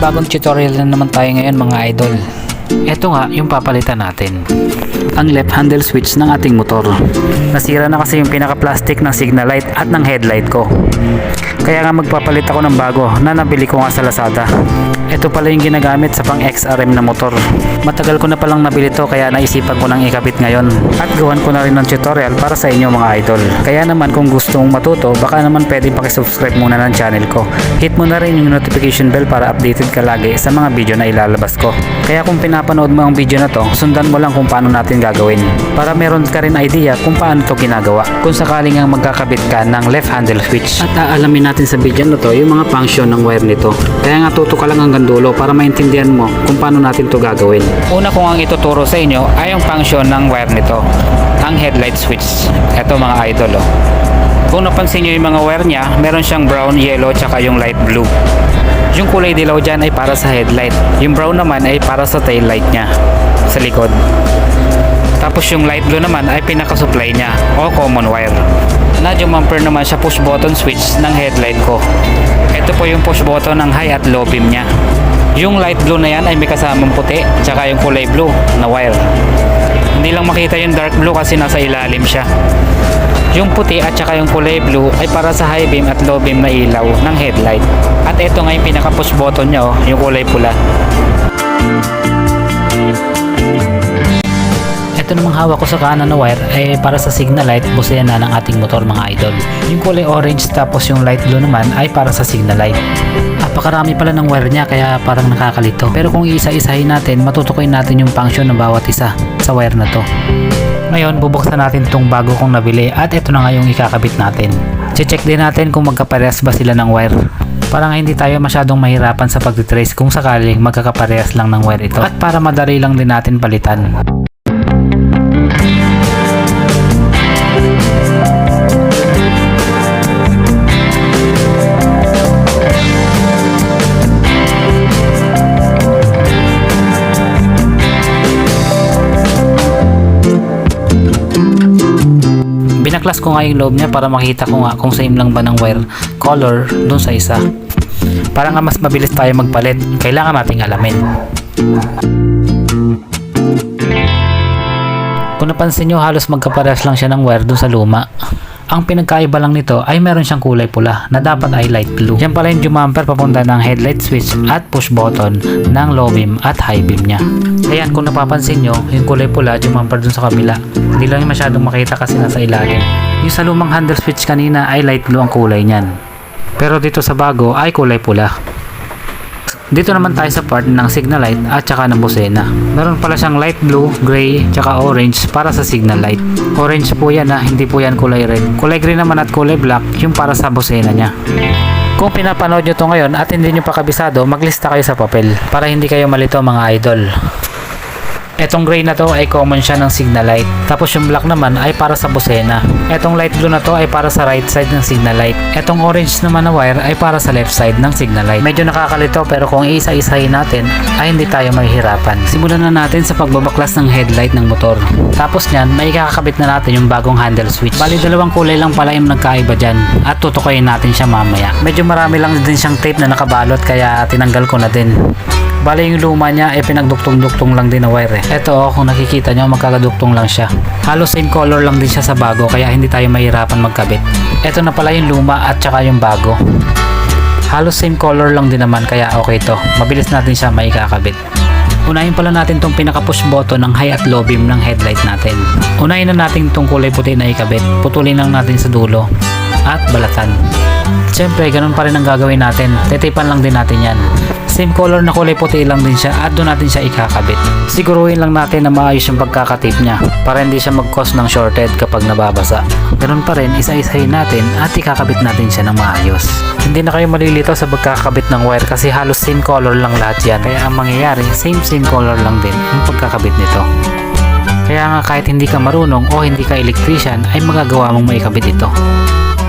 bagong tutorial na naman tayo ngayon mga idol. Ito nga yung papalitan natin. Ang left handle switch ng ating motor. Nasira na kasi yung pinaka-plastic ng signal light at ng headlight ko. Kaya nga magpapalit ako ng bago na nabili ko nga sa Lazada. Ito pala yung ginagamit sa pang XRM na motor. Matagal ko na palang nabili to kaya naisipan ko nang ikabit ngayon. At gawan ko na rin ng tutorial para sa inyo mga idol. Kaya naman kung gusto mong matuto, baka naman pwedeng pakisubscribe muna ng channel ko. Hit mo na rin yung notification bell para updated ka lagi sa mga video na ilalabas ko. Kaya kung pinapanood mo ang video na to, sundan mo lang kung paano natin gagawin. Para meron ka rin idea kung paano to ginagawa. Kung sakaling ang magkakabit ka ng left handle switch. At aalamin natin sa video na to yung mga function ng wire nito. Kaya nga tuto ka lang hanggang dulo para maintindihan mo kung paano natin to gagawin. Una ko ang ituturo sa inyo ay yung function ng wire nito. Ang headlight switch. Ito mga idol oh. Kung napansin nyo yung mga wire niya, meron siyang brown, yellow, tsaka yung light blue. Yung kulay dilaw dyan ay para sa headlight. Yung brown naman ay para sa tail light niya sa likod. Tapos yung light blue naman ay pinaka-supply niya o common wire. Na jumper naman siya push button switch ng headlight ko. Ito po yung push button ng high at low beam niya. Yung light blue na yan ay may kasamang puti tsaka yung kulay blue na wire. Hindi lang makita yung dark blue kasi nasa ilalim siya. Yung puti at saka yung kulay blue ay para sa high beam at low beam na ilaw ng headlight. At ito nga yung pinaka push button niya oh, yung kulay pula. Ito namang hawak ko sa kanan na wire ay para sa signal light busena ng ating motor mga idol. Yung kulay orange tapos yung light blue naman ay para sa signal light. Napakarami pala ng wire niya kaya parang nakakalito. Pero kung iisa-isahin natin, matutukoy natin yung function ng bawat isa sa wire na to. Ngayon, bubuksan natin itong bago kong nabili at ito na nga yung ikakabit natin. Che-check din natin kung magkaparehas ba sila ng wire. Para nga hindi tayo masyadong mahirapan sa pagtitrace kung sakaling magkakaparehas lang ng wire ito. At para madali lang din natin palitan. Binaklas ko nga yung loob niya para makita ko nga kung same lang ba ng wire color dun sa isa. Para nga mas mabilis tayo magpalit, kailangan nating alamin. Kung napansin nyo, halos magkaparehas lang siya ng wire dun sa luma. Ang pinagkaiba lang nito ay meron siyang kulay pula na dapat ay light blue. Yan pala yung jumper papunta ng headlight switch at push button ng low beam at high beam niya. Ayan kung napapansin nyo, yung kulay pula jumper dun sa kabila. Hindi lang yung masyadong makita kasi nasa ilalim. Yung sa lumang handle switch kanina ay light blue ang kulay niyan. Pero dito sa bago ay kulay pula. Dito naman tayo sa part ng signal light at saka ng busena. Meron pala siyang light blue, gray, tsaka orange para sa signal light. Orange po yan ha, hindi po yan kulay red. Kulay green naman at kulay black yung para sa busena niya. Kung pinapanood nyo to ngayon at hindi nyo pa kabisado, maglista kayo sa papel para hindi kayo malito mga idol. Etong gray na to ay common siya ng signal light. Tapos yung black naman ay para sa busena. Etong light blue na to ay para sa right side ng signal light. Etong orange naman na wire ay para sa left side ng signal light. Medyo nakakalito pero kung isa-isahin natin ay hindi tayo mahihirapan. Simulan na natin sa pagbabaklas ng headlight ng motor. Tapos nyan, may ikakakabit na natin yung bagong handle switch. Bali dalawang kulay lang pala yung nagkaiba dyan at tutukoyin natin siya mamaya. Medyo marami lang din siyang tape na nakabalot kaya tinanggal ko na din. Bali yung luma niya ay pinagduktong-duktong lang din na wire eh. Ito oh, kung nakikita nyo magkakaduktong lang siya. Halos same color lang din siya sa bago kaya hindi tayo mahirapan magkabit. Ito na pala yung luma at saka yung bago. Halos same color lang din naman kaya okay to. Mabilis natin siya maikakabit. Unahin pala natin tong pinaka push button ng high at low beam ng headlight natin. Unahin na natin tong kulay puti na ikabit. Putulin lang natin sa dulo at balatan. Siyempre, ganun pa rin ang gagawin natin. Titipan lang din natin yan. Same color na kulay puti lang din siya at doon natin siya ikakabit. Siguruhin lang natin na maayos yung pagkakatip niya para hindi siya mag-cause ng shorted kapag nababasa. Ganun pa rin, isa-isahin natin at ikakabit natin siya ng maayos. Hindi na kayo malilito sa pagkakabit ng wire kasi halos same color lang lahat yan. Kaya ang mangyayari, same same color lang din ang pagkakabit nito. Kaya nga kahit hindi ka marunong o hindi ka electrician ay magagawa mong maikabit ito.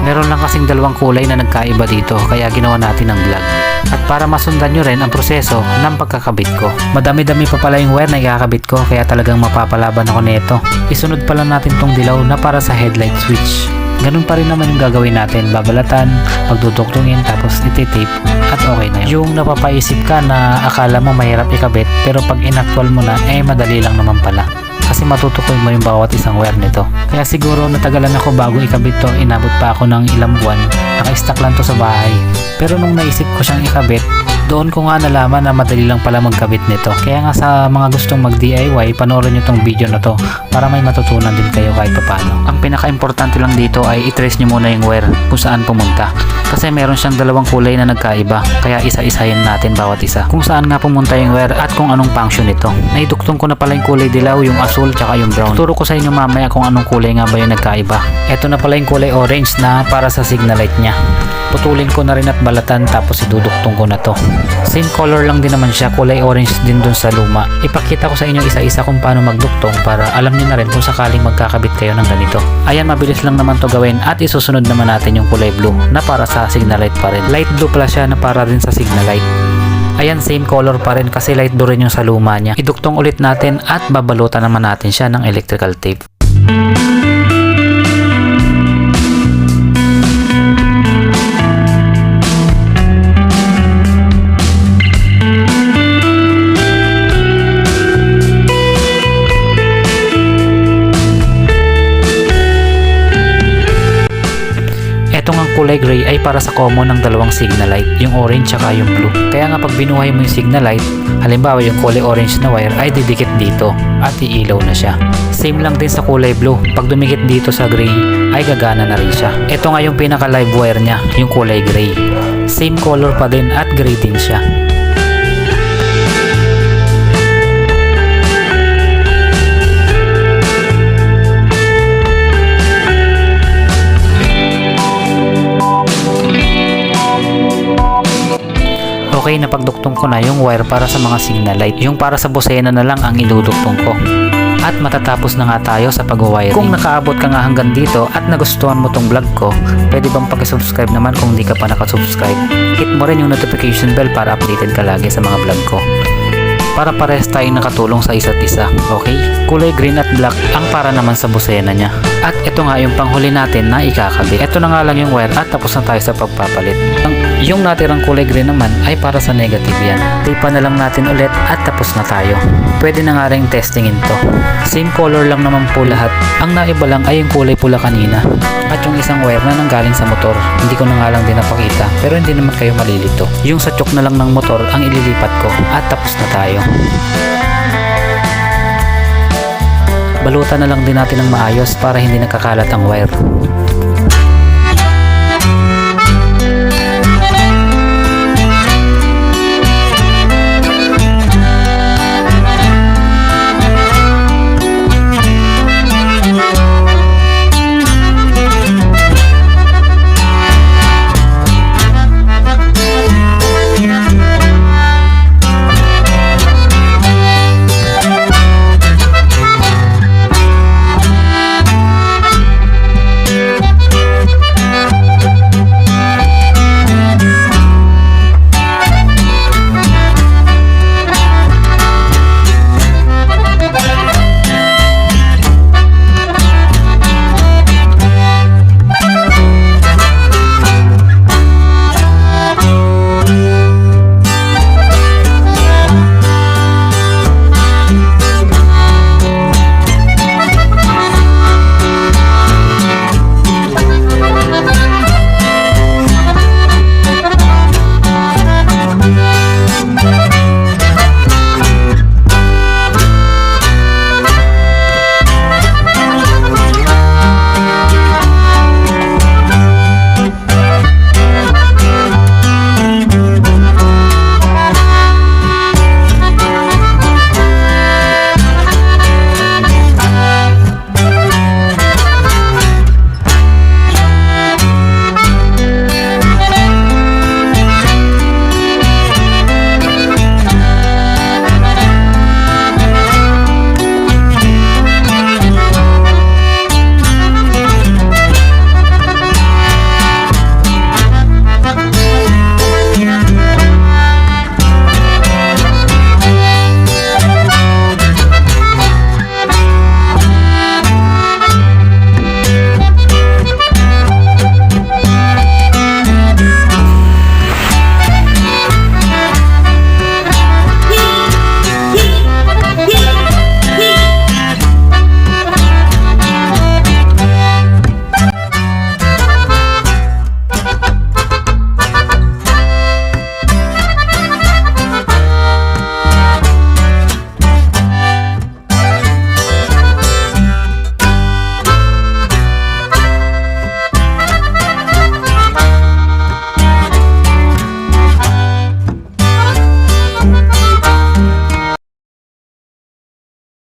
Meron lang kasing dalawang kulay na nagkaiba dito kaya ginawa natin ng vlog. At para masundan nyo rin ang proseso ng pagkakabit ko. Madami-dami pa pala yung wire na ikakabit ko kaya talagang mapapalaban ako nito. Isunod pala natin tong dilaw na para sa headlight switch. Ganun pa rin naman yung gagawin natin. Babalatan, pagduduktungin, tapos ititape at okay na yun. Yung napapaisip ka na akala mo mahirap ikabit pero pag inactual mo na, eh madali lang naman pala kasi matutukoy mo yung bawat isang wire nito. Kaya siguro natagalan ako bago ikabit to, inabot pa ako ng ilang buwan. Naka-stack lang to sa bahay. Pero nung naisip ko siyang ikabit, doon ko nga nalaman na madali lang pala magkabit nito. Kaya nga sa mga gustong mag-DIY, panoorin nyo tong video na to para may matutunan din kayo kahit papano. Ang pinaka-importante lang dito ay i-trace nyo muna yung wire kung saan pumunta. Kasi meron siyang dalawang kulay na nagkaiba, kaya isa-isahin natin bawat isa. Kung saan nga pumunta yung wire at kung anong function nito. Naiduktong ko na pala yung kulay dilaw, yung asul, tsaka yung brown. Turo ko sa inyo mamaya kung anong kulay nga ba yung nagkaiba. Ito na pala yung kulay orange na para sa signal light niya. Putulin ko na rin at balatan tapos iduduktong ko na to. Same color lang din naman siya, kulay orange din dun sa luma. Ipakita ko sa inyo isa-isa kung paano magduktong para alam niyo na rin kung sakaling magkakabit kayo ng ganito. Ayan, mabilis lang naman to gawin at isusunod naman natin yung kulay blue na para sa signal light pa rin. Light blue pala siya na para rin sa signal light. Ayan, same color pa rin kasi light blue rin yung sa luma niya. Iduktong ulit natin at babalutan naman natin siya ng electrical tape. Para sa common ng dalawang signal light, yung orange tsaka yung blue. Kaya nga pag binuhay mo yung signal light, halimbawa yung kulay orange na wire ay didikit dito at iilaw na siya. Same lang din sa kulay blue, pag dumikit dito sa gray ay gagana na rin siya. Ito nga yung pinaka live wire niya, yung kulay gray. Same color pa din at gray din siya. Okay, napagduktong ko na yung wire para sa mga signal light. Yung para sa busena na lang ang iduduktong ko. At matatapos na nga tayo sa pag-wiring. Kung nakaabot ka nga hanggang dito at nagustuhan mo tong vlog ko, pwede bang pakisubscribe naman kung di ka pa nakasubscribe. Hit mo rin yung notification bell para updated ka lagi sa mga vlog ko. Para parehas tayong nakatulong sa isa't isa, okay? Kulay green at black ang para naman sa busena niya. At ito nga yung panghuli natin na ikakabit. Ito na nga lang yung wire at tapos na tayo sa pagpapalit. Ang, yung natirang kulay green naman ay para sa negative yan. Tipa na lang natin ulit at tapos na tayo. Pwede na nga rin testingin to. Same color lang naman po lahat. Ang naiba lang ay yung kulay pula kanina. At yung isang wire na nanggaling sa motor. Hindi ko na nga lang din napakita pero hindi naman kayo malilito. Yung sa chok na lang ng motor ang ililipat ko at tapos na tayo. Balutan na lang din natin ng maayos para hindi nakakalat ang wire.